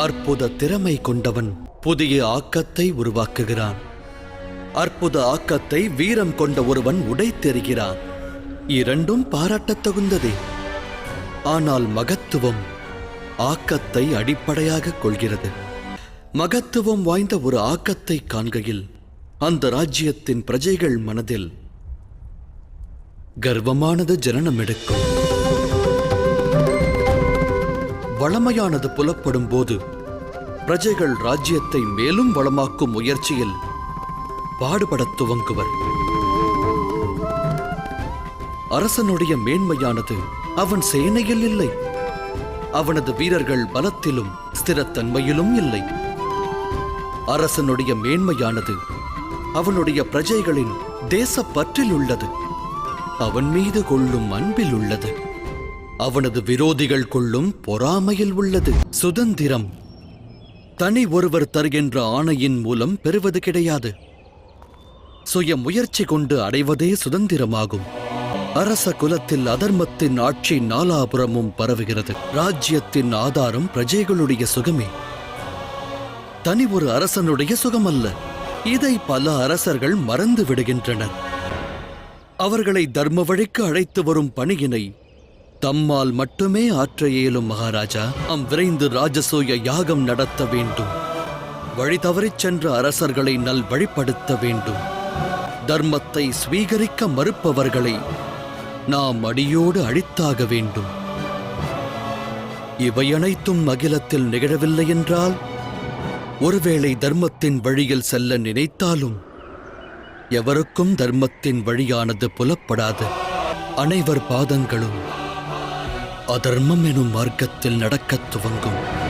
அற்புத திறமை கொண்டவன் புதிய ஆக்கத்தை உருவாக்குகிறான். அற்புத ஆக்கத்தை வீரம் கொண்ட ஒருவன் உடைத்தெறுகிறான். இரண்டும் பாராட்டத் தகுந்ததே ஆனால் மகத்துவம் ஆக்கத்தை அடிப்படையாக கொள்கிறது. மகத்துவம் வாய்ந்த ஒரு ஆக்கத்தை காண்கையில் அந்த ராஜ்யத்தின் பிரஜைகள் மனதில் கர்வமானது ஜனனம் எடுக்கும் வளமையானது புலப்படும் போது பிரஜைகள் ராஜ்யத்தை மேலும் வளமாக்கும் முயற்சியில் பாடுபடத் துவங்குவர். அரசனுடைய மேன்மையானது அவன் சேனையில் இல்லை. அவனது வீரர்கள் பலத்திலும் ஸ்திரத்தன்மையிலும் இல்லை. அரசனுடைய மேன்மையானது அவனுடைய பிரஜைகளின் தேசப்பற்றில் உள்ளது அவன் மீது கொள்ளும் அன்பில் உள்ளது. அவனது விரோதிகள் கொள்ளும் பொறாமையில் உள்ளது. சுதந்திரம். தனி ஒருவர் தருகின்ற ஆணையின் மூலம் பெறுவது கிடையாது. சுய முயற்சி கொண்டு அடைவதே சுதந்திரமாகும். அரச குலத்தில் அதர்மத்தின் ஆட்சி நாலாபுரமும் பரவுகிறது. ராஜ்யத்தின் ஆதாரம் பிரஜைகளுடைய சுகமே. தனி ஒரு அரசனுடைய சுகமல்ல. இதை பல அரசர்கள் மறந்து விடுகின்றனர். அவர்களை தர்ம வழிக்கு அழைத்து வரும் பணியினை தம்மால் மட்டுமே ஆற்ற இயலும் மகாராஜா. அம் விரைந்து ராஜசூய யாகம் நடத்த வேண்டும். வழி தவறிச் சென்ற அரசர்களை நல் வழிப்படுத்த வேண்டும். தர்மத்தை ஸ்வீகரிக்க மறுப்பவர்களை நாம் அடியோடு அழித்தாக வேண்டும். இவை அனைத்தும் அகிலத்தில் நிகழவில்லை என்றால் ஒருவேளை தர்மத்தின் வழியில் செல்ல நினைத்தாலும் எவருக்கும் தர்மத்தின் வழியானது புலப்படாது. அனைவர் பாதங்களும் அதர்மம் எனும் மார்க்கத்தில் நடக்கத் துவங்கும்.